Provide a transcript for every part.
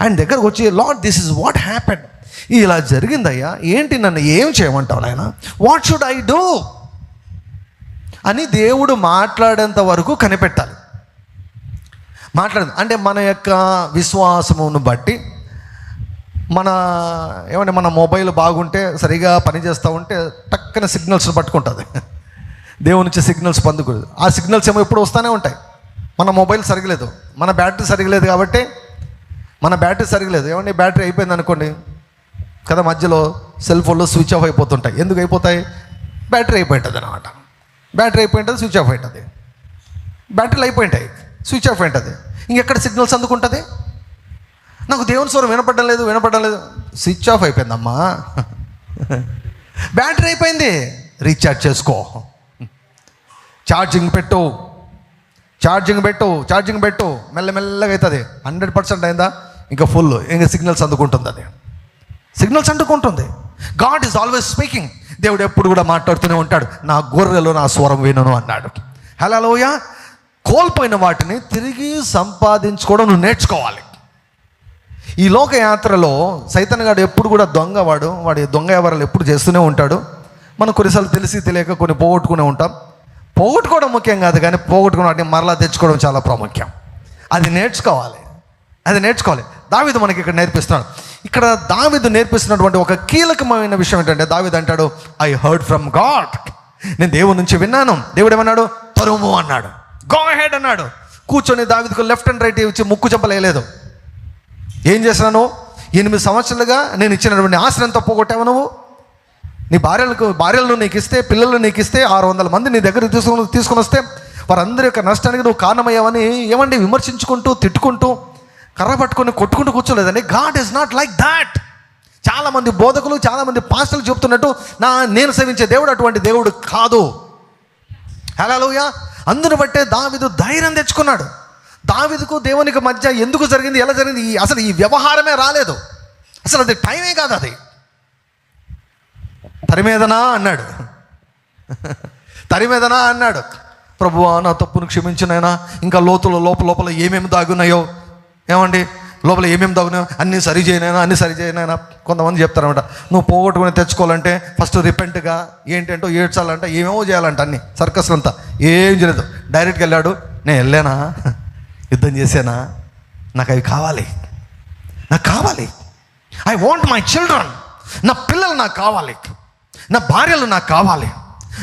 ఆయన దగ్గరకు వచ్చి Lord this is what happen ఇలా జరిగిందయ్యా. ఏంటి నన్ను ఏం చేయమంటావు ఆయన వాట్ షుడ్ ఐ డూ అని దేవుడు మాట్లాడేంత వరకు కనిపెట్టాలి. మాట్లాడదు. అంటే మన యొక్క విశ్వాసమును బట్టి మన ఏమంటే మన మొబైల్ బాగుంటే సరిగా పనిచేస్తూ ఉంటే టక్కన సిగ్నల్స్ పట్టుకుంటుంది. దేవుని నుంచి సిగ్నల్స్ పందుకు ఆ సిగ్నల్స్ ఏమో ఎప్పుడు వస్తూనే ఉంటాయి. మన మొబైల్ సరిగలేదు. మన బ్యాటరీ సరిగలేదు కాబట్టి మన బ్యాటరీ సరిగలేదు ఏమండి? బ్యాటరీ అయిపోయింది అనుకోండి. కదా మధ్యలో సెల్ ఫోన్లో స్విచ్ ఆఫ్ అయిపోతుంటాయి. ఎందుకు అయిపోతాయి? బ్యాటరీ అయిపోయింటుంది అనమాట బ్యాటరీ అయిపోయింటుంది స్విచ్ ఆఫ్ అవుతుంది బ్యాటరీలు అయిపోయింటాయి స్విచ్ ఆఫ్ ఉంటుంది ఇంకెక్కడ సిగ్నల్స్ అందుకుంటుంది? నాకు దేవుని స్వరం వినపడడం లేదు వినపడడం లేదు. స్విచ్ ఆఫ్ అయిపోయిందమ్మా. బ్యాటరీ అయిపోయింది. రీఛార్జ్ చేసుకో. ఛార్జింగ్ పెట్టు. ఛార్జింగ్ పెట్టు ఛార్జింగ్ పెట్టు. మెల్లమెల్లగా అవుతుంది. హండ్రెడ్ పర్సెంట్ అయిందా? ఇంకా ఫుల్ ఇంకా సిగ్నల్స్ అందుకుంటుంది అది సిగ్నల్స్ అందుకుంటుంది. గాడ్ ఈజ్ ఆల్వేస్ స్పీకింగ్ దేవుడు ఎప్పుడు కూడా మాట్లాడుతూనే ఉంటాడు. నా గొర్రెలో నా స్వరం వినను అన్నాడు. హలోయ కోల్పోయిన వాటిని తిరిగి సంపాదించుకోవడం నువ్వు నేర్చుకోవాలి. ఈ లోకయాత్రలో సైతన్ గాడు ఎప్పుడు కూడా దొంగ వాడు వాడి దొంగ వ్యవహారాలు ఎప్పుడు చేస్తూనే ఉంటాడు. మనం కొన్నిసార్లు తెలిసి తెలియక కొన్ని పోగొట్టుకునే ఉంటాం. పోగొట్టుకోవడం ముఖ్యం కాదు కానీ పోగొట్టుకున్న వాటిని మరలా తెచ్చుకోవడం చాలా ప్రాముఖ్యం. అది నేర్చుకోవాలి. అది నేర్చుకోవాలి. దావిదు మనకి ఇక్కడ నేర్పిస్తున్నాడు. ఇక్కడ దావిదు నేర్పిస్తున్నటువంటి ఒక కీలకమైన విషయం ఏంటంటే దావిదు అంటాడు ఐ హర్డ్ ఫ్రమ్ గాడ్ నేను దేవుడి నుంచి విన్నాను. దేవుడు ఏమన్నాడు? తరుము అన్నాడు. గో హెడ్ అన్నాడు. కూర్చొని దావిదుకు లెఫ్ట్ అండ్ రైట్ ఇచ్చి ముక్కు చెప్పలేలేదు ఏం చేసినాను ఎనిమిది సంవత్సరాలుగా నేను ఇచ్చినటువంటి ఆశ్రయంతో పోగొట్టావు నువ్వు? నీ భార్యలకు భార్యలను నీకు ఇస్తే పిల్లలు నీకు ఇస్తే ఆరు వందల మంది నీ దగ్గర తీసుకుని తీసుకొని వస్తే వారందరి యొక్క నష్టానికి నువ్వు కారణమయ్యావని ఏమండి? విమర్శించుకుంటూ తిట్టుకుంటూ కర్ర పట్టుకొని కొట్టుకుంటూ కూర్చోలేదండి. God is not like that చాలామంది బోధకులు చాలామంది పాస్టర్లు చెప్తున్నట్టు నా నేను సేవించే దేవుడు అటువంటి దేవుడు కాదు. హలోయా అందును బట్టే దావిదు ధైర్యం తెచ్చుకున్నాడు. దావిదుకు దేవునికి మధ్య ఎందుకు జరిగింది ఎలా జరిగింది ఈ అసలు ఈ వ్యవహారమే రాలేదు. అసలు అది టైమే కాదు అది. తరిమేదనా అన్నాడు. తరిమేదనా అన్నాడు. ప్రభువా నా తప్పును క్షమించినైనా ఇంకా లోతుల లోపల లోపల ఏమేమి దాగున్నాయో ఏమండి? లోపల ఏమేమి దాగున్నాయో అన్నీ సరి చేయనైనా అన్నీ సరి చేయనైనా కొంతమంది చెప్తారనమాట నువ్వు పోగొట్టుకుని తెచ్చుకోవాలంటే ఫస్ట్ రిపెంట్గా ఏంటంటో ఏడ్చాలంటే ఏమేమో చేయాలంట అన్ని సర్కస్ అంతా. ఏం చేయలేదు. డైరెక్ట్గా వెళ్ళాడు. నేను వెళ్ళానా? యుద్ధం చేశానా? నాకు అవి కావాలి. నాకు కావాలి. ఐ వాంట్ మై చిల్డ్రన్ నా పిల్లలు నాకు కావాలి. నా భార్యలు నాకు కావాలి.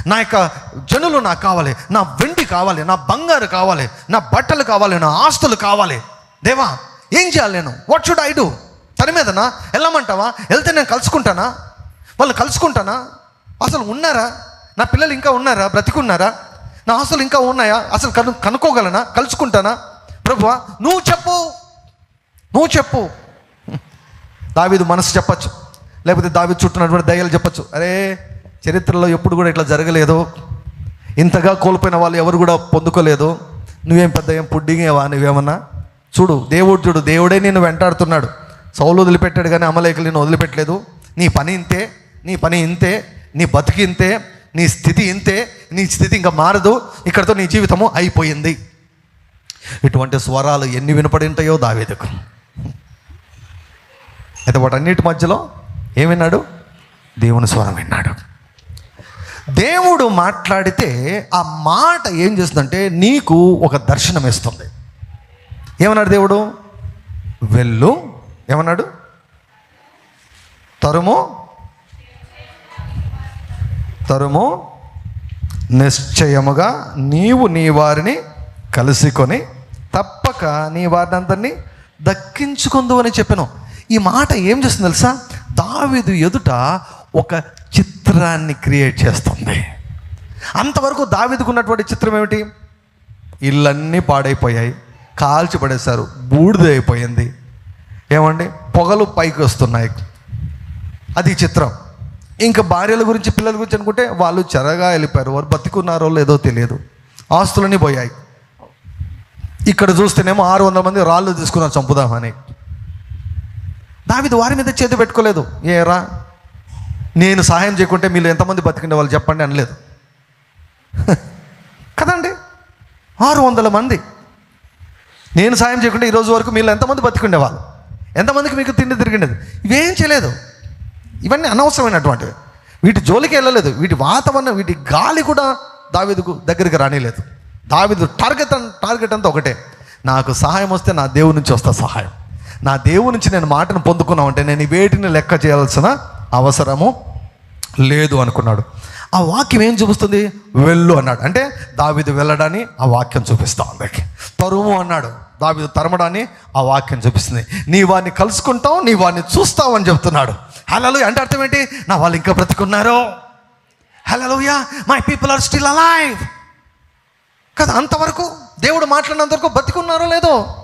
నా యొక్క జనులు నాకు కావాలి. నా వెండి కావాలి. నా బంగారు కావాలి. నా బట్టలు కావాలి. నా ఆస్తులు కావాలి. దేవా ఏం చేయాలి నేను? వాట్ షుడ్ ఐ డూ తన మీదనా? వెళ్ళమంటావా? వెళ్తే నేను కలుసుకుంటానా? వాళ్ళు కలుసుకుంటానా? అసలు ఉన్నారా? నా పిల్లలు ఇంకా ఉన్నారా? బ్రతికున్నారా? నా ఆశలు ఇంకా ఉన్నాయా? అసలు కను కనుక్కోగలనా? కలుసుకుంటానా? ప్రభువా నువ్వు చెప్పు. నువ్వు చెప్పు. దావీదు మనసు చెప్పచ్చు. లేకపోతే దావీదు చుట్టూనటువంటి దయ్యాలు చెప్పచ్చు. అరే చరిత్రలో ఎప్పుడు కూడా ఇట్లా జరగలేదు. ఇంతగా కోల్పోయిన వాళ్ళు ఎవరు కూడా పొందుకోలేదు. నువ్వేం పెద్ద ఏం పుడ్డింగేవా? నువ్వేమన్నా? చూడు దేవుడు చూడు దేవుడే నేను వెంటాడుతున్నాడు. సౌలు వదిలిపెట్టాడు కానీ అమలేఖలు నేను వదిలిపెట్టలేదు. నీ పని ఇంతే నీ పని ఇంతే నీ బతికి ఇంతే నీ స్థితి ఇంతే నీ స్థితి ఇంకా మారదు. ఇక్కడతో నీ జీవితము అయిపోయింది. ఇటువంటి స్వరాలు ఎన్ని వినపడి ఉంటాయో దావేదకు. అయితే వాటన్నిటి మధ్యలో ఏం విన్నాడు? దేవుని స్వరం విన్నాడు. దేవుడు మాట్లాడితే ఆ మాట ఏం చేస్తుందంటే నీకు ఒక దర్శనం ఇస్తుంది ఏమన్నాడు దేవుడు? వెళ్ళు. ఏమన్నాడు? తరుము. తరుము. నిశ్చయముగా నీవు నీ వారిని కలుసుకొని తప్పక నీ వారిని అందరినీ దక్కించుకుందు అని చెప్పాను. ఈ మాట ఏం చేస్తుంది తెలుసా? దావిదు ఎదుట ఒక చిత్రాన్ని క్రియేట్ చేస్తుంది. అంతవరకు దావిదుకున్నటువంటి చిత్రం ఏమిటి? ఇళ్ళన్నీ పాడైపోయాయి. కాల్చి పడేశారు. బూడిదైపోయింది ఏమండి? పొగలు పైకి వస్తున్నాయి. అది చిత్రం. ఇంకా భార్యల గురించి పిల్లల గురించి అనుకుంటే వాళ్ళు చెరగా వెళ్ళిపోయారు. వారు బతికున్నారో లేదో తెలియదు. ఆస్తులన్నీ పోయాయి. ఇక్కడ చూస్తేనేమో ఆరు వందల మంది రాళ్ళు తీసుకున్నారు చంపుదామని. దావిది వారి మీద చేతి పెట్టుకోలేదు. ఏరా? నేను సహాయం చేయకుంటే మీరు ఎంతమంది బతికిండే వాళ్ళు చెప్పండి అనలేదు. కదండి? ఆరు వందల మంది. నేను సాయం చేయకుండా ఈరోజు వరకు మీరు ఎంతమంది బతికుండేవాళ్ళు? ఎంతమందికి మీకు తిండి తిరిగినది ఇవేం చేయలేదు. ఇవన్నీ అనవసరమైనటువంటివి. వీటి జోలికి వెళ్ళలేదు. వీటి వాతావరణం వీటి గాలి కూడా దావిదుకు దగ్గరికి రానిలేదు. దావిదు టార్గెట్ అన్- టార్గెట్ అంతా ఒకటే. నాకు సహాయం వస్తే నా దేవుడి నుంచి వస్తా సహాయం. నా దేవుడి నుంచి నేను మాటను పొందుకున్నామంటే నేను వేటిని లెక్క చేయాల్సిన అవసరము లేదు అనుకున్నాడు. ఆ వాక్యం ఏం చూపిస్తుంది? వెళ్ళు అన్నాడు. అంటే దావిది వెళ్ళడాన్ని ఆ వాక్యం చూపిస్తా ఉంది తరుము అన్నాడు. దావిది తరమడాన్ని ఆ వాక్యం చూపిస్తుంది. నీ వాడిని కలుసుకుంటావు నీ వాడిని చూస్తావు అని చెప్తున్నాడు. హలో అంటే అర్థం ఏంటి? నా వాళ్ళు ఇంకా బ్రతికున్నారు? Hello ya my people are still alive కదా అంతవరకు దేవుడు మాట్లాడినంత వరకు లేదో?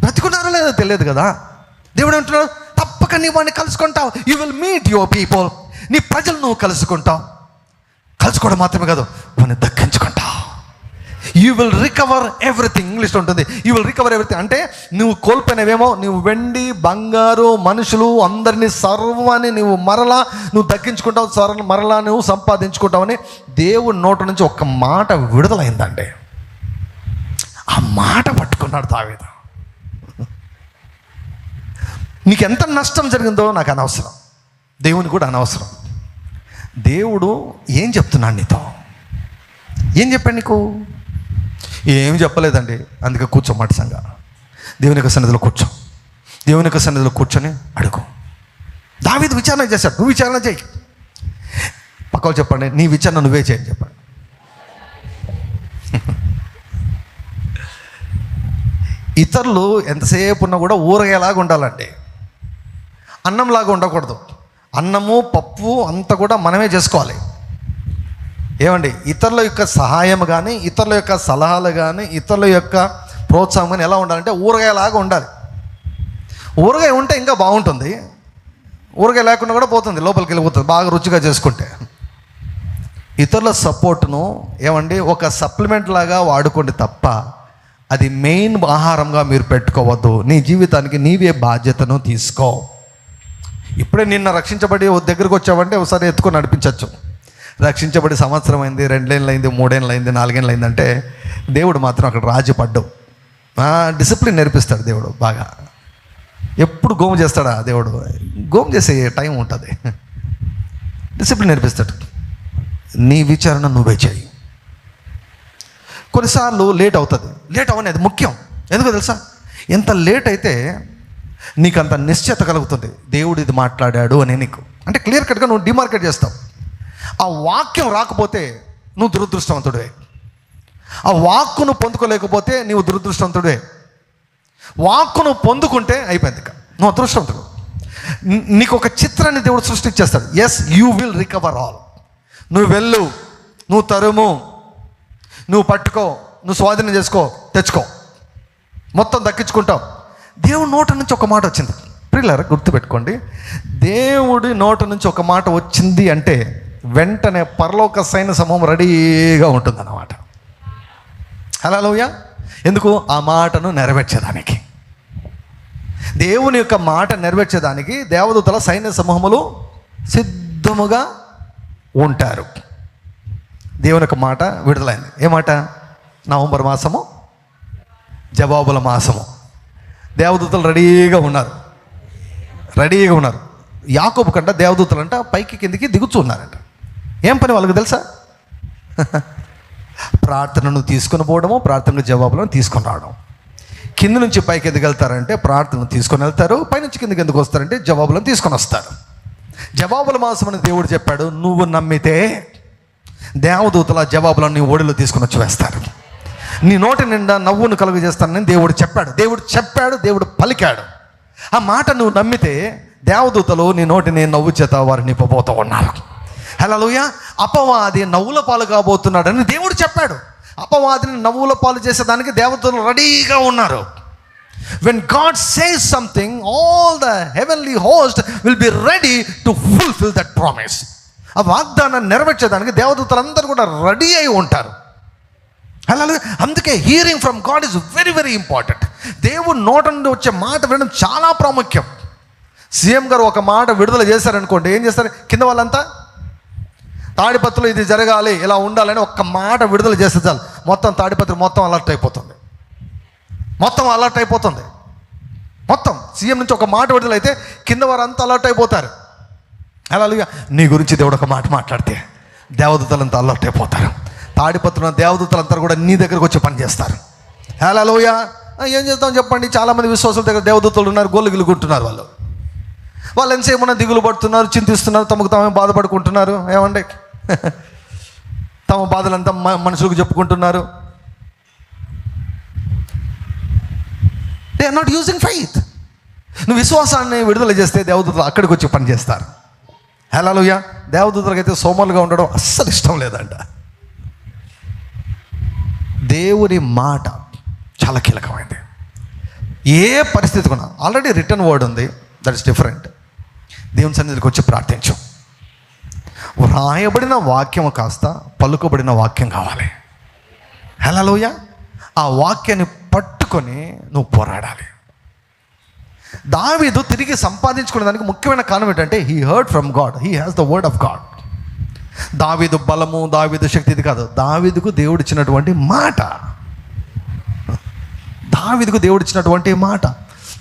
బ్రతికున్నారో లేదో తెలియదు కదా? దేవుడు అంటున్నాడు తప్పక నీ వాడిని కలుసుకుంటావు. You will meet your people నీ ప్రజలు నువ్వు కలుసుకుంటావు. కలుసుకోవడం మాత్రమే కాదు మనం దక్కించుకుంటా. యూ విల్ రికవర్ ఎవ్రీథింగ్ ఇంగ్లీష్లో ఉంటుంది. యూ విల్ రికవర్ ఎవ్రీథింగ్ అంటే నువ్వు కోల్పోయినవేమో నువ్వు వెండి బంగారు మనుషులు అందరినీ సర్వాన్ని నువ్వు మరలా నువ్వు దక్కించుకుంటావు సర్వ మరలా నువ్వు సంపాదించుకుంటావని దేవుడి నోటి నుంచి ఒక్క మాట విడుదలైందండి ఆ మాట పట్టుకున్నాడు తావేద నీకు ఎంత నష్టం జరిగిందో నాకు అనవసరం. దేవుని కూడా అనవసరం. దేవుడు ఏం చెప్తున్నాడు నీతో? ఏం చెప్పాడు నీకు? ఏం చెప్పలేదండి. అందుకే కూర్చోమాట సంగ దేవుని యొక్క సన్నిధిలో కూర్చో. దేవుని యొక్క సన్నిధిలో కూర్చొని అడుగు. దావీదు విచారణ చేశాడు. నువ్వు విచారణ చేయి. పక్కలు చెప్పండి నీ విచారణ నువ్వే చేయని చెప్పండి. ఇతరులు ఎంతసేపు ఉన్నా కూడా ఊరగేలాగా ఉండాలండి. అన్నంలాగా ఉండకూడదు. అన్నము పప్పు అంతా కూడా మనమే చేసుకోవాలి. ఏమండి? ఇతరుల యొక్క సహాయం కానీ ఇతరుల యొక్క సలహాలు కానీ ఇతరుల యొక్క ప్రోత్సాహం కానీ ఎలా ఉండాలంటే ఊరగాయలాగా ఉండాలి. ఊరగాయ ఉంటే ఇంకా బాగుంటుంది. ఊరగాయ లేకుండా కూడా పోతుంది లోపలికి వెళ్ళిపోతుంది బాగా రుచిగా చేసుకుంటే. ఇతరుల సపోర్ట్ను ఏమండి? ఒక సప్లిమెంట్ లాగా వాడుకోండి తప్ప అది మెయిన్ ఆహారంగా మీరు పెట్టుకోవద్దు. నీ జీవితానికి నీవే బాధ్యతను తీసుకో. ఇప్పుడే నిన్న రక్షించబడి దగ్గరకు దగ్గరికి వచ్చావంటే ఒకసారి ఎత్తుకొని నడిపించవచ్చు రక్షించబడి సంవత్సరం అయింది రెండేళ్ళు అయింది మూడేళ్ళు అయింది నాలుగేళ్ళు అయిందంటే దేవుడు మాత్రం అక్కడ రాజు పడ్డు. డిసిప్లిన్ నేర్పిస్తాడు దేవుడు బాగా. ఎప్పుడు గోము చేస్తాడా దేవుడు? గోము చేసే టైం ఉంటుంది. డిసిప్లిన్ నేర్పిస్తాడు. నీ విచారణ నువ్వే చేయి. కొన్నిసార్లు లేట్ అవుతుంది. లేట్ అవనేది ముఖ్యం. ఎందుకో తెలుసా? ఎంత లేట్ అయితే నీకు అంత నిశ్చయత కలుగుతుంది. దేవుడు ఇది మాట్లాడాడు అని నీకు. అంటే క్లియర్ కట్గా నువ్వు డిమార్కెట్ చేస్తావు. ఆ వాక్యం రాకపోతే నువ్వు దురదృష్టవంతుడే ఆ వాక్కును పొందుకోలేకపోతే నీవు దురదృష్టవంతుడే వాక్కును పొందుకుంటే అయిపోయింది ఇక. నువ్వు అదృష్టవంతుడు. నీకు ఒక చిత్రాన్ని దేవుడు సృష్టించేస్తాడు. Yes you will recover all నువ్వు వెళ్ళు నువ్వు తరుము నువ్వు పట్టుకో నువ్వు స్వాధీనం చేసుకో తెచ్చుకో. మొత్తం దక్కించుకుంటావు. దేవుడు నోట నుంచి ఒక మాట వచ్చింది. ప్రిల్లర్ గుర్తుపెట్టుకోండి. దేవుడి నోట నుంచి ఒక మాట వచ్చింది అంటే వెంటనే పరలోక సైన్య సమూహం రెడీగా ఉంటుందన్నమాట. హలో లోయ ఎందుకు? ఆ మాటను నెరవేర్చేదానికి. దేవుని యొక్క మాట నెరవేర్చేదానికి దేవదూతల సైన్య సమూహములు సిద్ధముగా ఉంటారు. దేవుని యొక్క మాట విడుదలైంది. ఏ మాట? నవంబర్ మాసము? జవాబుల మాసము. దేవదూతలు రెడీగా ఉన్నారు. రెడీగా ఉన్నారు. యాకోబు కంట దేవదూతలు అంట పైకి కిందికి దిగుతున్నారంట ఏం పని వాళ్ళకి తెలుసా? ప్రార్థనను తీసుకొని పోవడము ప్రార్థనకు జవాబులను తీసుకొని రావడం. కింద నుంచి పైకి ఎందుకు వెళ్తారంటే ప్రార్థనను తీసుకొని వెళ్తారు పైనుంచి కిందకి ఎందుకు వస్తారంటే జవాబులను తీసుకొని వస్తారు. జవాబుల మాసం అని దేవుడు చెప్పాడు నువ్వు నమ్మితే దేవదూతల జవాబులను నీ ఓడిలో తీసుకొని వచ్చి వేస్తారు. నీ నోటి నిండా నవ్వును కలుగు చేస్తానని దేవుడు చెప్పాడు. దేవుడు చెప్పాడు దేవుడు పలికాడు. ఆ మాట నువ్వు నమ్మితే దేవదూతలు నీ నోటిని నవ్వు చేత వారిని నింపబోతూ ఉన్నారు. హలోయ అపవాది నవ్వుల పాలు కాబోతున్నాడని దేవుడు చెప్పాడు. అపవాదిని నవ్వుల పాలు చేసేదానికి దేవతలు రెడీగా ఉన్నారు. When God says something all the heavenly host will be ready to fulfil that promise ఆ వాగ్దానాన్ని నెరవేర్చేదానికి దేవదూతలందరూ కూడా రెడీ అయి ఉంటారు. అలా అందుకే hearing from God is very very important దేవుడు నోట నుండి వచ్చే మాట వినడం చాలా ప్రాముఖ్యం. సీఎం గారు ఒక మాట విడుదల చేశారనుకోండి ఏం చేస్తారు? కింద వాళ్ళంతా? తాడిపత్రులు ఇది జరగాలి ఇలా ఉండాలని ఒక్క మాట విడుదల చేస్తే చాలు. మొత్తం తాడిపత్రి మొత్తం అలర్ట్ అయిపోతుంది. మొత్తం అలర్ట్ అయిపోతుంది. మొత్తం. సీఎం నుంచి ఒక మాట విడుదలైతే కింద వారంతా అలర్ట్ అయిపోతారు. అలా నీ గురించి దేవుడు ఒక మాట మాట్లాడితే దేవదూతలంతా అలర్ట్ అయిపోతారు. తాడిపత్రున దేవదూతలంతా కూడా నీ దగ్గరకు వచ్చి పని చేస్తారు. హలోయ ఏం చేద్దాం చెప్పండి? చాలామంది విశ్వాసుల దగ్గర దేవదూతలు ఉన్నారు గోళ్ళు గిలుగుంటున్నారు వాళ్ళు. వాళ్ళు ఎంతసేపు ఉన్న దిగులు పడుతున్నారు చింతిస్తున్నారు తమకు తామే బాధపడుకుంటున్నారు. ఏమండి? తమ బాధలంతా మ- మనుషులకు చెప్పుకుంటున్నారు. They are not using faith నువ్వు విశ్వాసాన్ని విడుదల చేస్తే దేవదూతలు అక్కడికి వచ్చి పని చేస్తారు. హలోయ దేవదూతలకైతే సోమలుగా ఉండడం అస్సలు ఇష్టం లేదంట. దేవుని మాట చాలా కీలకమైంది. ఏ పరిస్థితి కూడా ఆల్రెడీ రిటర్న్ వర్డ్ ఉంది దట్ ఇస్ డిఫరెంట్ దేవుని సన్నిధికి వచ్చి ప్రార్థించు. వ్రాయబడిన వాక్యం కాస్త పలుకబడిన వాక్యం కావాలి. హలోయ ఆ వాక్యాన్ని పట్టుకొని నువ్వు పోరాడాలి. దావీదు తిరిగి సంపాదించుకునే దానికి ముఖ్యమైన కారణం ఏంటంటే he heard from God he has the word of God దావీదు బలము దావీదు శక్తి ఇది కాదు. దావీదుకు దేవుడు ఇచ్చినటువంటి మాట. దావీదుకు దేవుడు ఇచ్చినటువంటి మాట.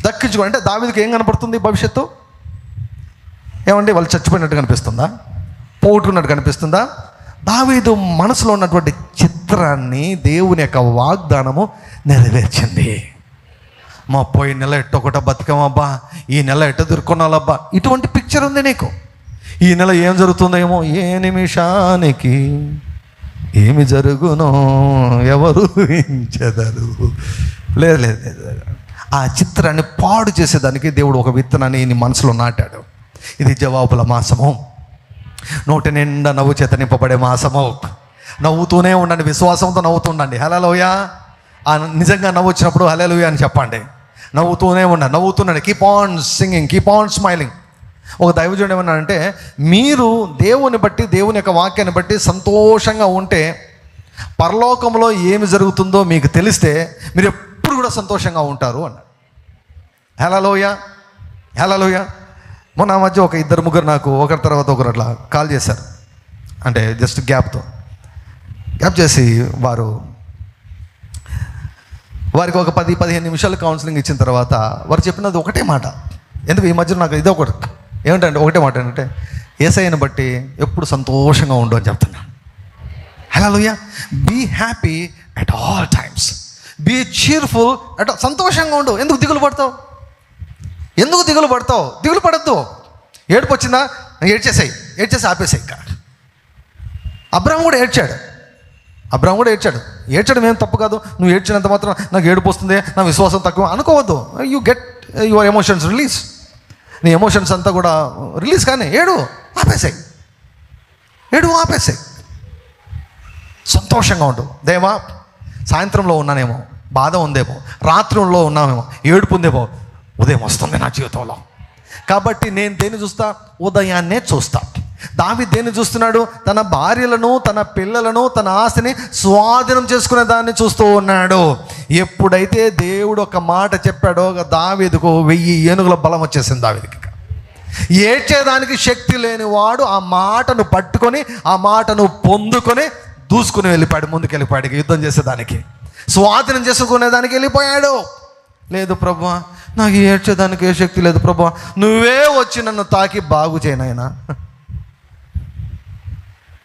దక్కించుకో అంటే దావీదుకు ఏం కనపడుతుంది భవిష్యత్తు? ఏమండి వాళ్ళు చచ్చిపోయినట్టు కనిపిస్తుందా? పోగొట్టుకున్నట్టు కనిపిస్తుందా? దావీదు మనసులో ఉన్నటువంటి చిత్రాన్ని దేవుని యొక్క వాగ్దానము నెరవేర్చింది. మా పోయిన నెల ఎట్టొకట బతికమబ్బా ఈ నెల ఎట్ట దొరుకున్నాలబ్బా ఇటువంటి పిక్చర్ ఉంది నీకు. ఈ నెల ఏం జరుగుతుందేమో? ఏ నిమిషానికి ఏమి జరుగునో ఎవరు ఊహించెదరు. లేదు లేదు లేదు ఆ చిత్రాన్ని పాడు చేసేదానికి దేవుడు ఒక విత్తనాన్ని నీ మనసులో నాటాడు. ఇది జవాబుల మాసము. నోటి నిండా నవ్వు చేత నింపబడే మాసము. నవ్వుతూనే ఉండండి విశ్వాసంతో నవ్వుతుండండి హలోయ ఆ నిజంగా నవ్వు వచ్చినప్పుడు హలోయ అని చెప్పండి. నవ్వుతూనే ఉండండి నవ్వుతుండండి keep on singing keep on smiling ఒక దైవజుడు ఏమన్నాడంటే మీరు దేవుని బట్టి దేవుని యొక్క వాక్యాన్ని బట్టి సంతోషంగా ఉంటే పరలోకంలో ఏమి జరుగుతుందో మీకు తెలిస్తే మీరు ఎప్పుడు కూడా సంతోషంగా ఉంటారు అన్నాడు. హలోయ హలోయ మొన్న ఆ మధ్య ఒక ఇద్దరు ముగ్గురు నాకు ఒకరి తర్వాత ఒకరు అట్లా కాల్ చేశారు. అంటే జస్ట్ గ్యాప్తో. గ్యాప్ చేసి వారు వారికి ఒక పది పదిహేను నిమిషాలు కౌన్సిలింగ్ ఇచ్చిన తర్వాత వారు చెప్పినది ఒకటే మాట. ఎందుకు? ఈ మధ్య నాకు ఇది ఒకటి ఏమిటంటే ఒకటే మాట ఏంటంటే ఏసైని బట్టి ఎప్పుడు సంతోషంగా ఉండు అని చెప్తున్నా. Hello be happy at all times be cheerful at సంతోషంగా ఉండు. ఎందుకు దిగులు పడతావు? ఎందుకు దిగులు పడతావు? దిగులు పడద్దు. ఏడుపు వచ్చిందా ఏడ్చేసాయి. ఏడ్చేసి ఆపేసాయి ఇంకా. అబ్రాహం కూడా ఏడ్చాడు. అబ్రాహం కూడా ఏడ్చాడు. ఏడ్చడం ఏం తప్పు కాదు. నువ్వు ఏడ్చినంత మాత్రం నాకు ఏడుపు వస్తుంది నా విశ్వాసం తక్కువ. అనుకోవద్దు. You get your emotions release నీ ఎమోషన్స్ అంతా కూడా రిలీజ్ కానీ ఏడు ఆపేసాయి. ఏడు ఆపేసాయి. సంతోషంగా ఉండు. దేవా సాయంత్రంలో ఉన్నానేమో బాధ ఉందేమో రాత్రుల్లో ఉన్నామేమో ఏడుపు ఉందేమో ఉదయం వస్తుంది నా జీవితంలో. కాబట్టి నేను దేన్ని చూస్తా? ఉదయాన్నే చూస్తా. దావి దేన్ని చూస్తున్నాడు? తన భార్యలను తన పిల్లలను తన ఆస్తిని స్వాధీనం చేసుకునే దాన్ని చూస్తూ ఉన్నాడు. ఎప్పుడైతే దేవుడు ఒక మాట చెప్పాడో దావీదుకు వెయ్యి ఏనుగుల బలం వచ్చేసింది దావీదికి ఏడ్చేదానికి శక్తి లేనివాడు ఆ మాటను పట్టుకొని ఆ మాటను పొందుకొని దూసుకుని వెళ్ళిపోయాడు ముందుకు వెళ్ళిపోయాడు యుద్ధం చేసేదానికి. స్వాధీనం చేసుకునేదానికి వెళ్ళిపోయాడు. లేదు ప్రభు నాకు ఏడ్చేదానికి ఏ శక్తి లేదు ప్రభు. నువ్వే వచ్చి నన్ను తాకి బాగు చేయనైనా.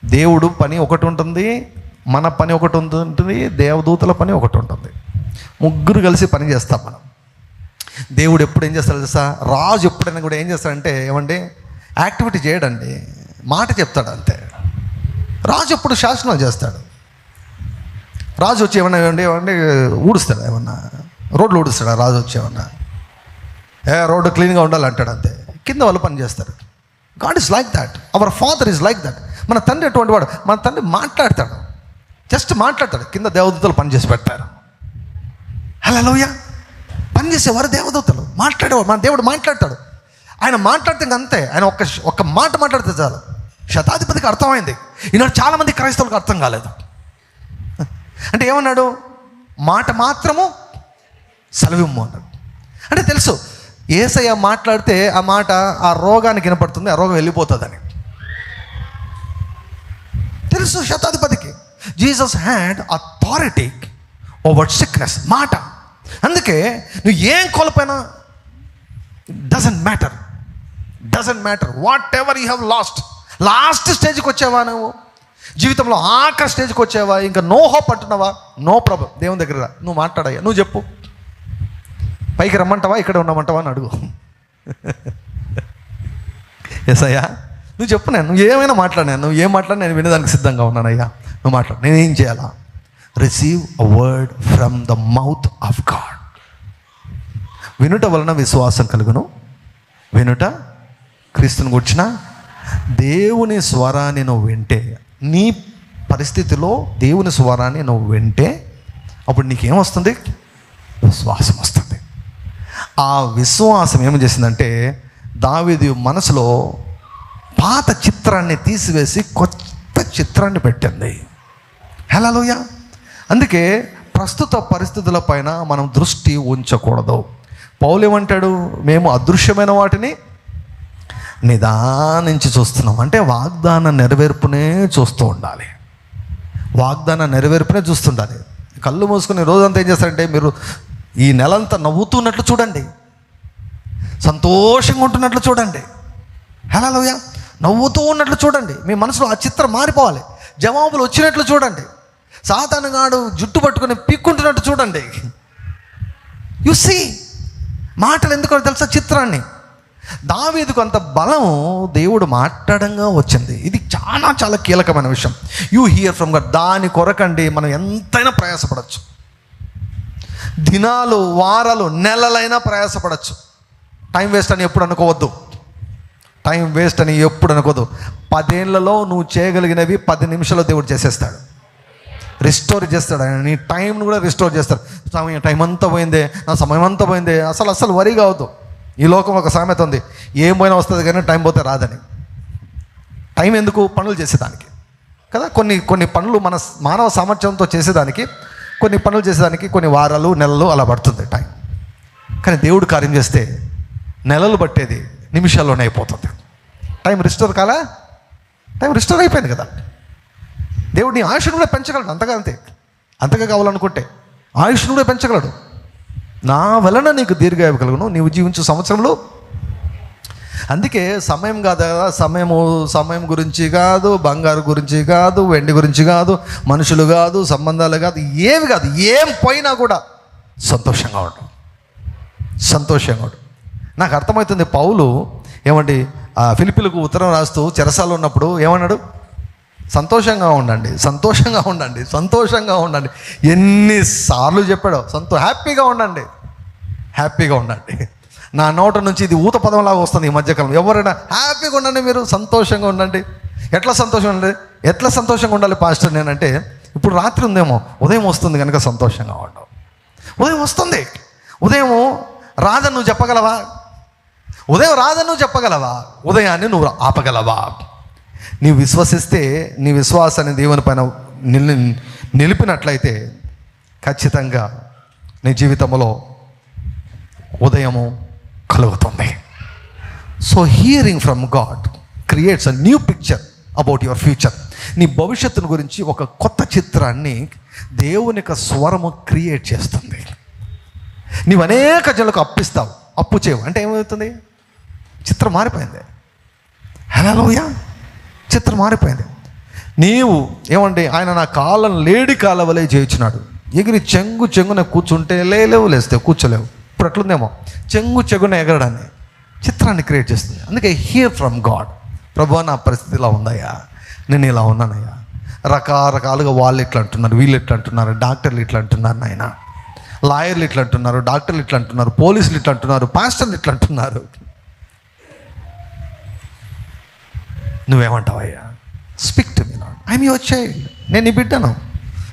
దేవుడు పని ఒకటి ఉంటుంది మన పని ఒకటి ఉంటుంది దేవదూతల పని ఒకటి ఉంటుంది. ముగ్గురు కలిసి పని చేస్తాం మనం. దేవుడు ఎప్పుడు ఏం చేస్తాడు తెలుసా? రాజు ఎప్పుడైనా కూడా ఏం చేస్తాడంటే ఏమండి? యాక్టివిటీ చేయడండి. మాట చెప్తాడు అంతే. రాజు ఎప్పుడు శాసనం చేస్తాడు. రాజు వచ్చి ఏమన్నా ఏమండి? ఏమండి? ఊడుస్తాడు ఏమన్నా? రోడ్లు ఊడుస్తాడు? రాజు వచ్చి ఏమన్నా? ఏ రోడ్డు క్లీన్గా ఉండాలి అంటాడు అంతే. కింద వాళ్ళు పని చేస్తారు. God is like that. Our father is like that. మన తండ్రి అటువంటి వాడు మన తండ్రి మాట్లాడతాడు. జస్ట్ మాట్లాడతాడు. కింద దేవదూతలు పనిచేసి పెడతారు హలోయ పనిచేసేవారు దేవదూతలు. మాట్లాడేవారు మన దేవుడు మాట్లాడతాడు. ఆయన మాట్లాడితే అంతే. ఆయన ఒక్క ఒక్క మాట మాట్లాడితే చాలు. శతాధిపతికి అర్థమైంది. ఈనాడు చాలామంది క్రైస్తవులకు అర్థం కాలేదు. అంటే ఏమన్నాడు? మాట మాత్రము సెలవిమ్ము అన్నాడు. అంటే తెలుసు ఏసయ్య మాట్లాడితే ఆ మాట ఆ రోగానికి వినపడుతుంది ఆ రోగం వెళ్ళిపోతుందని. తెలుసు శతాధిపతికి. Jesus hand authority over sickness మాట. అందుకే నువ్వు ఏం కోల్పోయినా doesn't matter doesn't matter whatever you have lost lost స్టేజ్కి వచ్చావా నువ్వు? జీవితంలో ఆఖరి స్టేజ్కి వచ్చావా? ఇంకా నో హోప్ అంటున్నావా? నో ప్రాబ్లం దేవుని దగ్గర నువ్వు మాట్లాడయ్యా. నువ్వు చెప్పు. పైకి రమ్మంటావా? ఇక్కడ ఉండమంటావా అని అడుగు. ఎస్ అయ్యా. నువ్వు చెప్పు నేను నువ్వు ఏమైనా మాట్లాడినా నువ్వు ఏం మాట్లాడి నేను వినేదానికి సిద్ధంగా ఉన్నానయ్యా నువ్వు మాట్లాడు నేనేం చేయాలా? Receive a word from the mouth of God వినుట వలన విశ్వాసం కలుగును. వినుట క్రీస్తుని కూర్చిన దేవుని స్వరాన్ని నువ్వు వింటే నీ పరిస్థితిలో దేవుని స్వరాన్ని నువ్వు వింటే అప్పుడు నీకేమొస్తుంది విశ్వాసం వస్తుంది. ఆ విశ్వాసం ఏం చేసిందంటే దావిది మనసులో పాత చిత్రాన్ని తీసివేసి కొత్త చిత్రాన్ని పెట్టింది. హలోయ అందుకే ప్రస్తుత పరిస్థితుల పైన మనం దృష్టి ఉంచకూడదు. పౌలు ఏమంటాడు? మేము అదృశ్యమైన వాటిని నిదానించి చూస్తున్నాం. అంటే వాగ్దాన నెరవేర్పునే చూస్తూ ఉండాలి. వాగ్దాన నెరవేర్పునే చూస్తుండాలి. కళ్ళు మూసుకుని రోజంతా ఏం చేస్తారంటే మీరు ఈ నెలంతా నవ్వుతున్నట్లు చూడండి. సంతోషంగా ఉంటున్నట్లు చూడండి. హలోయ నవ్వుతూ ఉన్నట్లు చూడండి. మీ మనసులో ఆ చిత్రం మారిపోవాలి. జవాబులు వచ్చినట్లు చూడండి. సాతానుగాడు జుట్టు పట్టుకుని పీక్కుంటున్నట్టు చూడండి. యు సీ మాటలు ఎందుకో తెలుసా చిత్రాన్ని? దావీదుకు అంత బలం దేవుడు మాట్లాడంగా వచ్చింది. ఇది చాలా చాలా కీలకమైన విషయం. యూ హియర్ ఫ్రమ్ గడ్ దాని కొరకండి మనం ఎంతైనా ప్రయాసపడచ్చు. దినాలు వారాలు నెలలైనా ప్రయాసపడచ్చు. టైం వేస్ట్ అని ఎప్పుడు అనుకోవద్దు. టైం వేస్ట్ అని ఎప్పుడు అనుకోదు. పదేళ్ళలో నువ్వు చేయగలిగినవి పది నిమిషాల్లో దేవుడు చేసేస్తాడు. రిస్టోర్ చేస్తాడు. ఆయన నీ టైంను కూడా రిస్టోర్ చేస్తాడు. సమయం టైం అంతా పోయిందే నా సమయం అంతా పోయిందే అసలు అసలు వరి కావద్దు. ఈ లోకం ఒక సామెత ఉంది. ఏం పోయినా వస్తుంది కానీ టైం పోతే రాదని. టైం ఎందుకు? పనులు చేసేదానికి. కదా? కొన్ని కొన్ని పనులు మన మానవ సామర్థ్యంతో చేసేదానికి కొన్ని పనులు చేసేదానికి కొన్ని వారాలు నెలలు అలా పడుతుంది టైం. కానీ దేవుడు కార్యం చేస్తే నెలలు పట్టేది నిమిషాల్లోనే అయిపోతుంది. టైం రిస్టోర్ కాలా? టైం రిస్టోర్ అయిపోయింది కదా. దేవుడు నీ ఆయుష్ను కూడా పెంచగలడు అంతగా అంతే. అంతగా కావాలనుకుంటే ఆయుష్ను కూడా పెంచగలడు. నా వలన నీకు దీర్ఘాయు కలుగును నీవు జీవించు సంవత్సరంలో. అందుకే సమయం కాదు కదా? సమయము సమయం గురించి కాదు బంగారు గురించి కాదు వెండి గురించి కాదు మనుషులు కాదు సంబంధాలు కాదు ఏవి కాదు ఏం పోయినా కూడా సంతోషంగా ఉండు. సంతోషంగా ఉండు. నాకు అర్థమవుతుంది పౌలు ఏమండి? ఆ ఫిలిపిలకు ఉత్తరం రాస్తూ చెరసాలు ఉన్నప్పుడు ఏమన్నాడు? సంతోషంగా ఉండండి సంతోషంగా ఉండండి సంతోషంగా ఉండండి. ఎన్నిసార్లు చెప్పాడో సంతో హ్యాపీగా ఉండండి. హ్యాపీగా ఉండండి. నా నోట నుంచి ఇది ఊత పదంలాగా వస్తుంది ఈ మధ్యకాలం. ఎవరైనా హ్యాపీగా ఉండండి మీరు సంతోషంగా ఉండండి. ఎట్లా సంతోషంగా ఉండండి? ఎట్లా సంతోషంగా ఉండాలి పాస్టర్ నేనంటే ఇప్పుడు రాత్రి ఉందేమో ఉదయం వస్తుంది కనుక సంతోషంగా ఉండవు ఉదయం వస్తుంది. ఉదయం రాదని నువ్వు చెప్పగలవా? ఉదయం రాదని నువ్వు చెప్పగలవా? ఉదయాన్ని నువ్వు ఆపగలవా? నీవు విశ్వసిస్తే నీ విశ్వాసాన్ని దేవుని పైన నిలి నిలిపినట్లయితే ఖచ్చితంగా నీ జీవితంలో ఉదయము కలుగుతుంది. So hearing from God creates a new picture about your future నీ భవిష్యత్తును గురించి ఒక కొత్త చిత్రాన్ని దేవుని యొక్క స్వరము క్రియేట్ చేస్తుంది. నీవు అనేక జనులకు అప్పిస్తావు. అప్పు చేయవు. అంటే ఏమవుతుంది? చిత్రం మారిపోయింది. హలోయా చిత్రం మారిపోయింది. నీవు ఏమండి ఆయన నా కాలం లేడి కాలవలే చేయించినాడు ఎగిరి చెంగు చెంగున కూర్చుంటే లేలేవు లేస్తే కూర్చోలేవు. ఇప్పుడు అట్లుందేమో చెంగు చెంగున ఎగరడాన్ని చిత్రాన్ని క్రియేట్ చేస్తుంది. అందుకే హియర్ ఫ్రమ్ గాడ్ ప్రభు నా పరిస్థితి ఇలా ఉందయ్యా. నేను ఇలా ఉన్నానయ్యా. రకరకాలుగా వాళ్ళు ఇట్లా అంటున్నారు వీళ్ళు ఇట్లా అంటున్నారు డాక్టర్లు ఇట్లా అంటున్నారు నాయన. లాయర్లు ఇట్లా అంటున్నారు డాక్టర్లు ఇట్లా అంటున్నారు పోలీసులు ఇట్లా అంటున్నారు పాస్టర్లు ఇట్లా అంటున్నారు. నువ్వేమంటావయ్యా? Speak to me Lord I'm your child నేను నీ బిడ్డను.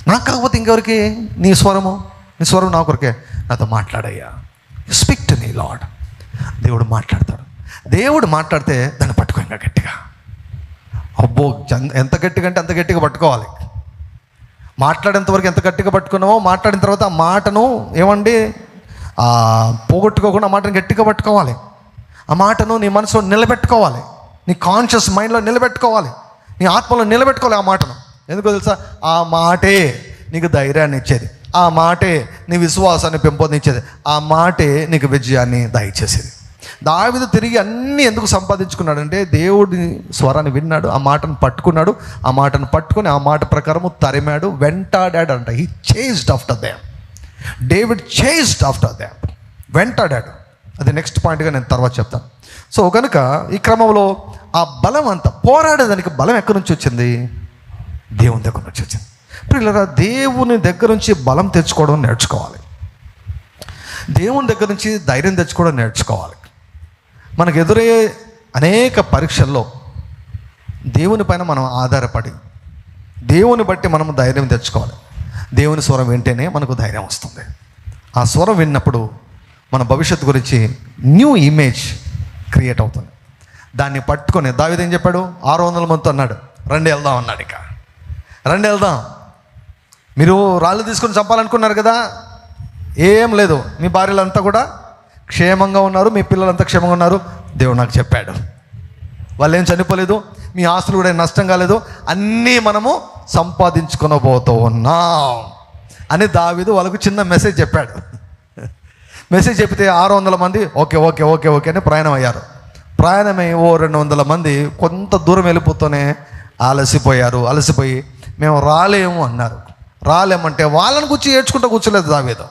నాకు కాకపోతే ఇంకెవరికి? నీ స్వరము? నీ స్వరం నా కొరికే? నాతో మాట్లాడయ్యా. స్పిక్ టు మీ లాడ్ దేవుడు మాట్లాడతాడు. దేవుడు మాట్లాడితే దాన్ని పట్టుకో ఇంకా గట్టిగా. అబ్బో ఎంత గట్టిగా అంటే అంత గట్టిగా పట్టుకోవాలి. మాట్లాడేంతవరకు ఎంత గట్టిగా పట్టుకున్నావో మాట్లాడిన తర్వాత ఆ మాటను ఏమండి? పోగొట్టుకోకుండా ఆ మాటను గట్టిగా పట్టుకోవాలి. ఆ మాటను నీ మనసులో నిలబెట్టుకోవాలి. నీ కాన్షియస్ మైండ్లో నిలబెట్టుకోవాలి. నీ ఆత్మలో నిలబెట్టుకోవాలి ఆ మాటను. ఎందుకో తెలుసా? ఆ మాటే నీకు ధైర్యాన్ని ఇచ్చేది. ఆ మాటే నీ విశ్వాసాన్ని పెంపొందించేది. ఆ మాటే నీకు విజయాన్ని దయచేసేది. దావిదు తిరిగి అన్నీ ఎందుకు సంపాదించుకున్నాడంటే దేవుడి స్వరాన్ని విన్నాడు ఆ మాటను పట్టుకున్నాడు ఆ మాటను పట్టుకుని ఆ మాట ప్రకారము తరిమాడు వెంటాడాడు అంట he chased after them David chased after them వెంటాడాడు. అది నెక్స్ట్ పాయింట్గా నేను తర్వాత చెప్తాను సో కనుక ఈ క్రమంలో ఆ బలం అంతా పోరాడేదానికి బలం ఎక్కడి నుంచి వచ్చింది? దేవుని దగ్గర నుంచి వచ్చింది. పిల్లరా దేవుని దగ్గర నుంచి బలం తెచ్చుకోవడం నేర్చుకోవాలి. దేవుని దగ్గర నుంచి ధైర్యం తెచ్చుకోవడం నేర్చుకోవాలి. మనకు ఎదురయ్యే అనేక పరీక్షల్లో దేవుని పైన మనం ఆధారపడి దేవుని బట్టి మనం ధైర్యం తెచ్చుకోవాలి. దేవుని స్వరం వింటేనే మనకు ధైర్యం వస్తుంది. ఆ స్వరం విన్నప్పుడు మన భవిష్యత్తు గురించి న్యూ ఇమేజ్ క్రియేట్ అవుతుంది. దాన్ని పట్టుకొని దావిద ఏం చెప్పాడు? ఆరు వందల మంది అన్నాడు. రండి వెళ్దాం అన్నాడు ఇక. రండి వెళ్దాం. మీరు రాళ్ళు తీసుకొని చంపాలనుకున్నారు కదా? ఏం లేదు. మీ భార్యలంతా కూడా క్షేమంగా ఉన్నారు మీ పిల్లలంతా క్షేమంగా ఉన్నారు. దేవుడు నాకు చెప్పాడు. వాళ్ళు ఏం చనిపోలేదు మీ ఆస్తులు కూడా ఏం నష్టం కాలేదు అన్నీ మనము సంపాదించుకునబోతూ ఉన్నాం అని దావిదు వాళ్ళకు చిన్న మెసేజ్ చెప్పాడు. మెసేజ్ చెప్తే ఆరు వందల మంది ఓకే ఓకే ఓకే ఓకే అని ప్రయాణం అయ్యారు ప్రయాణమై ఓ రెండు వందల మంది కొంత దూరం వెళ్ళిపోతూనే అలసిపోయారు. అలసిపోయి మేము రాలేము అన్నారు. రాలేమంటే వాళ్ళని కూర్చి ఏడ్చుకుంటూ కూర్చోలేదు దావేదో.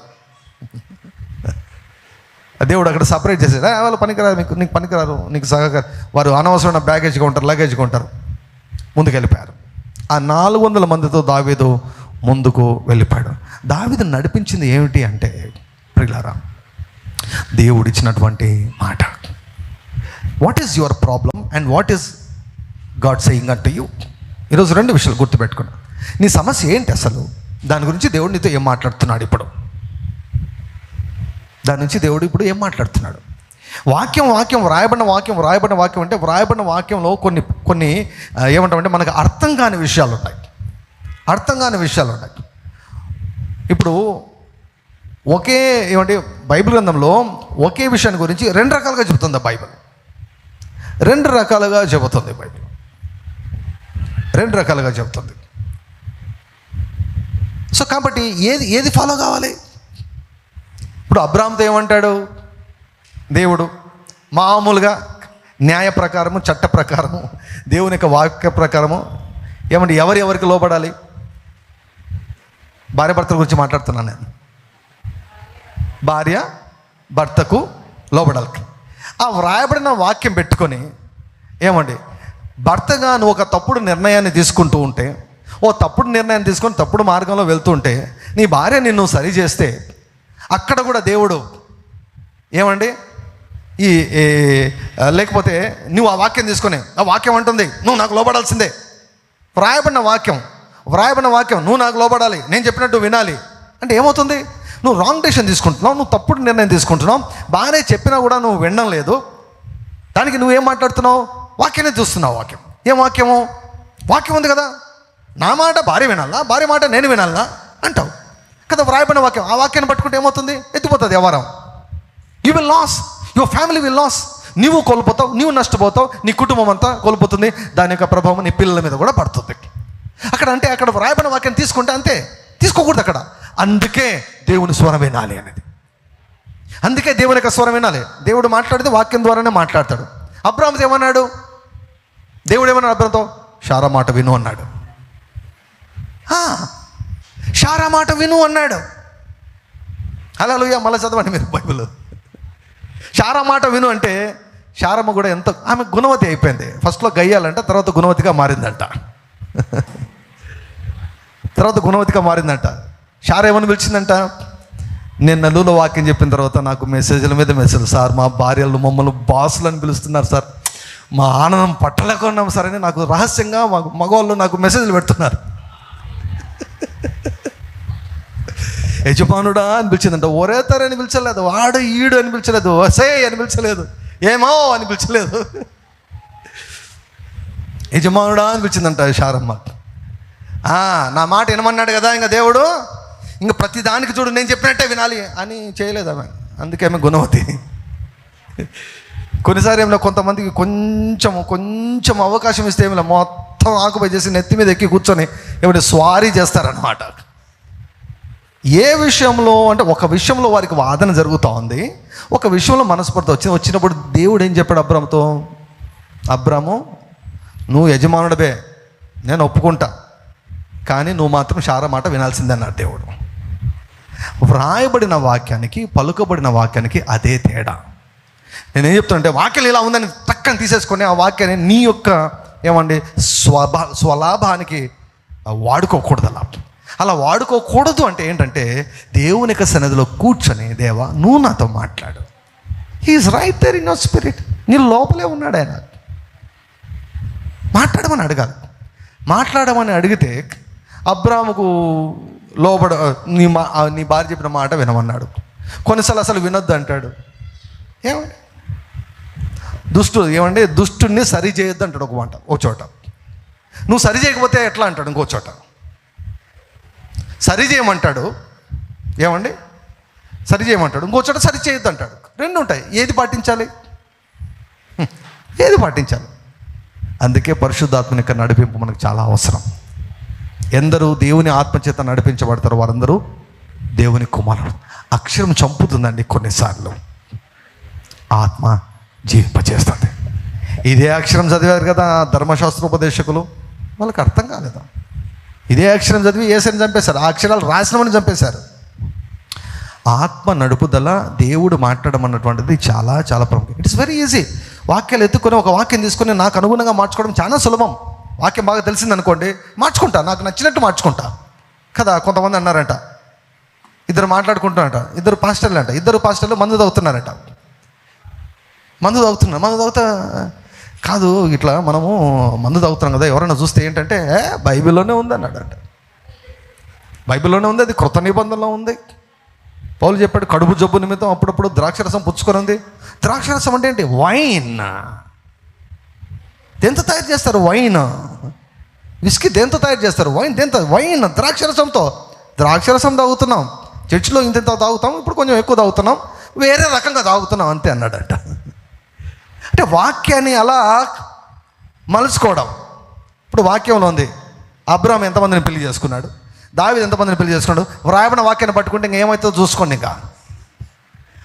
దేవుడు అక్కడ సపరేట్ చేసేది. వాళ్ళు పనికిరారు మీకు నీకు పనికిరారు నీకు సహకారు వారు అనవసరమైన బ్యాగేజ్గా ఉంటారు లగేజ్గా ఉంటారు. ముందుకు వెళ్ళిపోయారు ఆ నాలుగు వందల మందితో దావీదు ముందుకు వెళ్ళిపోయాడు. దావీదు నడిపించింది ఏమిటి అంటే ప్రిలారా దేవుడు ఇచ్చినటువంటి మాట. What is your problem and what is God saying unto you ఈరోజు రెండు విషయాలు గుర్తుపెట్టుకున్నా. నీ సమస్య ఏంటి అసలు? దాని గురించి దేవుడు నీతో ఏం మాట్లాడుతున్నాడు ఇప్పుడు? దాని నుంచి దేవుడు ఇప్పుడు ఏం మాట్లాడుతున్నాడు? వాక్యం వాక్యం వ్రాయబడిన వాక్యం వ్రాయబడిన వాక్యం అంటే వ్రాయబడిన వాక్యంలో కొన్ని కొన్ని ఏమంటామంటే మనకు అర్థం కాని విషయాలు ఉంటాయి. అర్థం కాని విషయాలు ఉంటాయి. ఇప్పుడు ఒకే ఏమంటే బైబిల్ గ్రంథంలో ఒకే విషయాన్ని గురించి రెండు రకాలుగా చెబుతుంది బైబిల్. రెండు రకాలుగా చెబుతుంది బైబిల్. రెండు రకాలుగా చెబుతుంది. సో కాబట్టి ఏది ఏది ఫాలో కావాలి? ఇప్పుడు అబ్రామ్తో ఏమంటాడు? దేవుడు మామూలుగా న్యాయ ప్రకారము చట్ట ప్రకారము దేవుని యొక్క వాక్య ప్రకారము ఏమంటే ఎవరు ఎవరికి లోపడాలి భార్య భర్తల గురించి మాట్లాడుతున్నాను నేను. భార్య భర్తకు లోబడాలి. ఆ వ్రాయబడిన వాక్యం పెట్టుకొని ఏమండి? భర్తగా నువ్వు ఒక తప్పుడు నిర్ణయాన్ని తీసుకుంటూ ఉంటే ఓ తప్పుడు నిర్ణయాన్ని తీసుకొని తప్పుడు మార్గంలో వెళ్తుంటే నీ భార్య నిన్ను సరి చేస్తే అక్కడ కూడా దేవుడు ఏమండి? ఈ లేకపోతే నువ్వు ఆ వాక్యం తీసుకొని ఆ వాక్యం అంటుంది నువ్వు నాకు లోబడాల్సిందే. వ్రాయబడిన వాక్యం వ్రాయబడిన వాక్యం నువ్వు నాకు లోబడాలి నేను చెప్పినట్టు వినాలి. అంటే ఏమవుతుంది? నువ్వు రాంగ్ డెసిషన్ తీసుకుంటున్నావు నువ్వు తప్పుడు నిర్ణయం తీసుకుంటున్నావు బాగానే చెప్పినా కూడా నువ్వు వినడం లేదు. దానికి నువ్వేం మాట్లాడుతున్నావు? వాక్యాన్ని చూస్తున్నావు వాక్యం. ఏం వాక్యము? వాక్యం ఉంది కదా. నా మాట భార్య వినాలా భార్య మాట నేను వినాలా అంటావు. కదా వ్రాయబడిన వాక్యం. ఆ వాక్యాన్ని పట్టుకుంటే ఏమవుతుంది? ఎత్తిపోతుంది వ్యవహారం. You will lose your family will lose నువ్వు కోల్పోతావు నువ్వు నష్టపోతావు నీ కుటుంబం అంతా కోల్పోతుంది. దాని యొక్క ప్రభావం నీ పిల్లల మీద కూడా పడుతుంది. అక్కడ అంటే అక్కడ వ్రాయబడిన వాక్యం తీసుకుంటే అంతే. తీసుకోకూడదు అక్కడ. అందుకే దేవుని స్వరం వినాలి అనేది. అందుకే దేవుని యొక్క స్వరం వినాలి. దేవుడు మాట్లాడితే వాక్యం ద్వారానే మాట్లాడతాడు. అబ్రాహ్మది ఏమన్నాడు? దేవుడు ఏమన్నాడు అబ్రాహంతో? షారా మాట విను అన్నాడు. షారా మాట విను అన్నాడు. అలా మళ్ళీ చదవండి మీరు బైబిల్. షారా మాట విను అంటే శారమ్మ కూడా ఎంత ఆమె గుణవతి అయిపోయింది. ఫస్ట్లో గయ్యాలంట తర్వాత గుణవతిగా మారిందంట. తర్వాత గుణవతిగా మారిందంట. షార్ ఏమని పిలిచిందంట? నేను నెల్లూరులో వాక్యం చెప్పిన తర్వాత నాకు మెసేజ్ల మీద మెసేజ్ సార్ మా భార్యలు మమ్మల్ని బాసులు అని పిలుస్తున్నారు సార్. మా ఆనందం పట్టలేకున్నాం సార్ అని నాకు రహస్యంగా మా మగవాళ్ళు నాకు మెసేజ్లు పెడుతున్నారు. యజమానుడా అని పిలిచిందంట. ఒరేతర్ అని పిలిచలేదు. వాడు ఈడు అని పిలిచలేదు. వసే అని పిలిచలేదు. ఏమో అని పిలిచలేదు. యజమానుడా అని పిలిచిందంట షారమ్మ. నా మాట వినమన్నాడు కదా ఇంకా దేవుడు? ఇంకా ప్రతి దానికి చూడు నేను చెప్పినట్టే వినాలి అని చేయలేదు ఆమె. అందుకే ఆమె గుణవతి. కొన్నిసారి ఏమైనా కొంతమందికి కొంచెం కొంచెం అవకాశం ఇస్తే ఏమైనా మొత్తం ఆకుపై చేసి నెత్తి మీద ఎక్కి కూర్చొని ఏమంటే స్వారీ చేస్తారనమాట ఏ విషయంలో అంటే ఒక విషయంలో వారికి వాదన జరుగుతూ ఉంది ఒక విషయంలో మనస్పర్ధ వచ్చి వచ్చినప్పుడు దేవుడు ఏం చెప్పాడు అబ్రామ్తో? అబ్రాము నువ్వు యజమానుడవే నేను ఒప్పుకుంటా కానీ నువ్వు మాత్రం షారా మాట వినాల్సిందన్నాడు దేవుడు. వ్రాయబడిన వాక్యానికి పలుకబడిన వాక్యానికి అదే తేడా. నేనేం చెప్తానంటే వాక్యం ఇలా ఉందని టక్కని తీసేసుకొని ఆ వాక్యాన్ని నీ యొక్క ఏమండి స్వభా స్వలాభానికి వాడుకోకూడదు అలా. అలా వాడుకోకూడదు అంటే ఏంటంటే దేవుని యొక్క సన్నిధిలో కూర్చొని దేవా నువ్వు నాతో మాట్లాడు. He is right there in your spirit నీ లోపలే ఉన్నాడు ఆయన. మాట్లాడమని అడగాలి. మాట్లాడమని అడిగితే అబ్రాముకు లోబడ నీ మా నీ భార్య చెప్పిన మాట వినమన్నాడు. కొన్నిసార్లు అసలు వినొద్దు అంటాడు. ఏమండి? దుష్టుడు ఏమండి? దుష్టుడిని సరి చేయొద్దు అంటాడు ఒక మాట ఒక చోట. నువ్వు సరి చేయకపోతే ఎట్లా అంటాడు ఇంకో చోట? సరి చేయమంటాడు. ఏమండి? సరి చేయమంటాడు. ఇంకో చోట సరి చేయొద్దు అంటాడు. రెండు ఉంటాయి. ఏది పాటించాలి? ఏది పాటించాలి? అందుకే పరిశుద్ధాత్మని యొక్క నడిపింపు మనకు చాలా అవసరం. ఎందరూ దేవుని ఆత్మచేత నడిపించబడతారు వారందరూ దేవుని కుమారుడు అక్షరం చంపుతుందండి కొన్నిసార్లు. ఆత్మ జీవింపచేస్తుంది. ఇదే అక్షరం చదివారు కదా ధర్మశాస్త్ర ఉపదేశకులు? వాళ్ళకి అర్థం కాలేదు? ఇదే అక్షరం చదివి ఏసని చంపేశారు. ఆ అక్షరాలు రాసినమని చంపేశారు. ఆత్మ నడుపుదల దేవుడు మాట్లాడడం అన్నటువంటిది చాలా చాలా ప్రముఖం. ఇట్స్ వెరీ ఈజీ వాక్యాలు ఎత్తుకొని ఒక వాక్యం తీసుకొని నాకు అనుగుణంగా మార్చుకోవడం చాలా సులభం. వాక్యం బాగా తెలిసింది అనుకోండి మార్చుకుంటా నాకు నచ్చినట్టు మార్చుకుంటా. కదా కొంతమంది అన్నారంట ఇద్దరు మాట్లాడుకుంటున్నారట ఇద్దరు పాస్టర్లు అంట ఇద్దరు పాస్టర్లు మందు తాగుతున్నారట. మందు తాగుతున్నారు మందు తాగుతా కాదు ఇట్లా మనము మందు తాగుతున్నాం కదా ఎవరైనా చూస్తే ఏంటంటే బైబిల్లోనే ఉంది అన్నాడంట. బైబిల్లోనే ఉంది అది కృత నిబంధనలో ఉంది. పౌలు చెప్పాడు కడుపు జబ్బు నిమిత్తం అప్పుడప్పుడు ద్రాక్షరసం పుచ్చుకొని ఉంది. ద్రాక్షరసం అంటే ఏంటి? వైన్. దేంతో తయారు చేస్తారు? వైన్. విస్కీ దేంతో తయారు చేస్తారు? వైన్. దేంతో? వైన్. ద్రాక్షరసంతో. ద్రాక్షరసం తాగుతున్నాం. చర్చిలో ఇంత తాగుతాం ఇప్పుడు కొంచెం ఎక్కువ తాగుతున్నాం. వేరే రకంగా తాగుతున్నాం అంతే అన్నాడట. అంటే వాక్యాన్ని అలా మలుచుకోవడం. ఇప్పుడు వాక్యంలో ఉంది అబ్రామ్ ఎంతమందిని పెళ్ళి చేసుకున్నాడు? దావి ఎంతమందిని పెళ్ళి చేసుకున్నాడు? వ్రాయబడిన వాక్యాన్ని పట్టుకుంటే ఇంకా ఏమవుతుందో చూసుకోండి ఇంకా.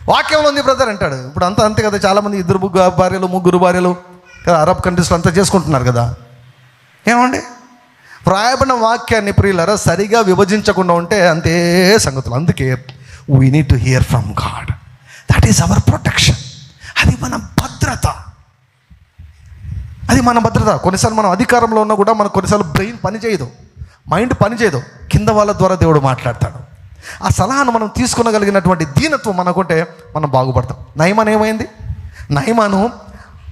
వాక్యంలో ఉంది బ్రదర్ అంటాడు. ఇప్పుడు అంతా అంతే కదా చాలామంది ఇద్దరు ముగ్గురు భార్యలు ముగ్గురు భార్యలు. కదా అరబ్ కంట్రీస్లో అంతా చేసుకుంటున్నారు కదా. ఏమండి? వ్రాయబడిన వాక్యాన్ని ప్రియులరా సరిగా విభజించకుండా ఉంటే అంతే సంగతులు. అందుకే we need to hear from God that is our protection అది మన భద్రత. అది మన భద్రత. కొన్నిసార్లు మనం అధికారంలో ఉన్నా కూడా మనకు కొన్నిసార్లు బ్రెయిన్ పనిచేయదు మైండ్ పనిచేయదు కింద వాళ్ళ ద్వారా దేవుడు మాట్లాడతాడు. ఆ సలహాను మనం తీసుకునగలిగినటువంటి దీనత్వం మనకుంటే మనం బాగుపడతాం. నయమాన్ ఏమైంది? నయమాను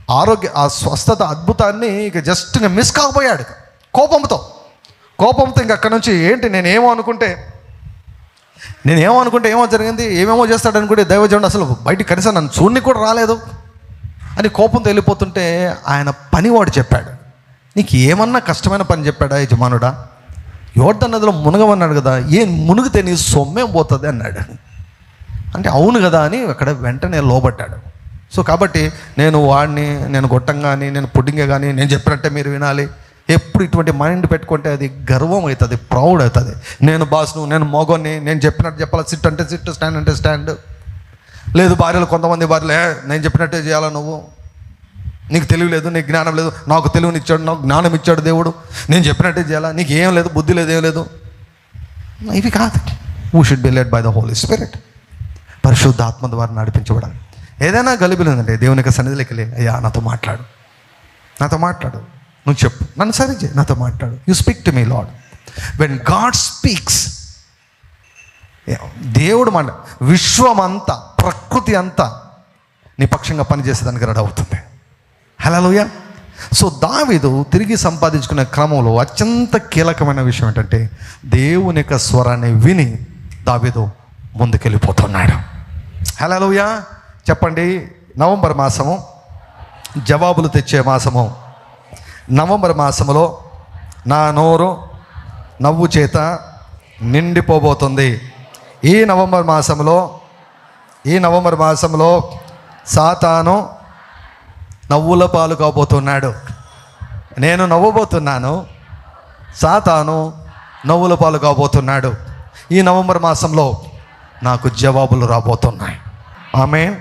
ఆరోగ్య ఆ స్వస్థత అద్భుతాన్ని ఇక జస్ట్ ఇంకా మిస్ కాకపోయాడు కోపంతో. కోపంతో ఇంక అక్కడ నుంచి ఏంటి నేనేమో అనుకుంటే నేనేమో అనుకుంటే ఏమో జరిగింది ఏమేమో చేస్తాడు అనుకుంటే దైవజనుడు అసలు బయటికి కనీసం నన్ను చూడని కూడా రాలేదు. అని కోపంతో వెళ్ళిపోతుంటే ఆయన పనివాడు చెప్పాడు. నీకు ఏమన్నా కష్టమైన పని చెప్పాడా యజమానుడా? యోర్ధన్ నదిలో మునగమన్నాడు కదా ఏం మునిగితే నీ సొమ్మేం పోతుంది అన్నాడు. అంటే అవును కదా అని అక్కడ వెంటనే లోబట్టాడు. సో కాబట్టి నేను వాడిని నేను గొట్టంగాని నేను పుడ్డింగే కానీ నేను చెప్పినట్టే మీరు వినాలి. ఎప్పుడు ఇటువంటి మైండ్ పెట్టుకుంటే అది గర్వం అవుతుంది ప్రౌడ్ అవుతుంది. నేను బాస్ను నేను మోగోని నేను చెప్పినట్టు చెప్పాలి సిట్ అంటే సిట్ స్టాండ్ అంటే స్టాండ్ లేదు భార్యలు కొంతమంది భార్యలు నేను చెప్పినట్టే చేయాలా నువ్వు? నీకు తెలివి లేదు నీకు జ్ఞానం లేదు నాకు తెలివిని ఇచ్చాడు నాకు జ్ఞానం ఇచ్చాడు దేవుడు. నేను చెప్పినట్టే చేయాలా? నీకు ఏం లేదు బుద్ధి లేదు ఏం లేదు. ఇవి కాదు we should be led by the Holy Spirit పరిశుద్ధ ఆత్మ ద్వారా నడిపించబడాలి. ఏదైనా గలిబిలి ఉందంటే దేవుని యొక్క సన్నిధిలోకి వెళ్ళి అయ్యా నాతో మాట్లాడు. నాతో మాట్లాడు. నువ్వు చెప్పు. నన్ను సరి చేయి. నాతో మాట్లాడు. You speak to me Lord when God speaks దేవుడు మాట విశ్వం అంతా ప్రకృతి అంతా నిపక్షంగా పనిచేసేదానికి రెడీ అవుతుంది. హలోయ సో దావిదు తిరిగి సంపాదించుకునే క్రమంలో అత్యంత కీలకమైన విషయం ఏంటంటే దేవుని యొక్క స్వరాన్ని విని దావిదు ముందుకెళ్ళిపోతున్నాడు. హలోయా చెప్పండి నవంబర్ మాసము జవాబులు తెచ్చే మాసము. నవంబర్ మాసములో నా నోరు నవ్వు చేత నిండిపోబోతుంది. ఈ నవంబర్ మాసంలో ఈ నవంబర్ మాసంలో సాతాను నవ్వుల పాలు కాబోతున్నాడు. నేను నవ్వబోతున్నాను సాతాను నవ్వుల పాలు కాబోతున్నాడు. ఈ నవంబర్ మాసంలో నాకు జవాబులు రాబోతున్నాయి. ఆమె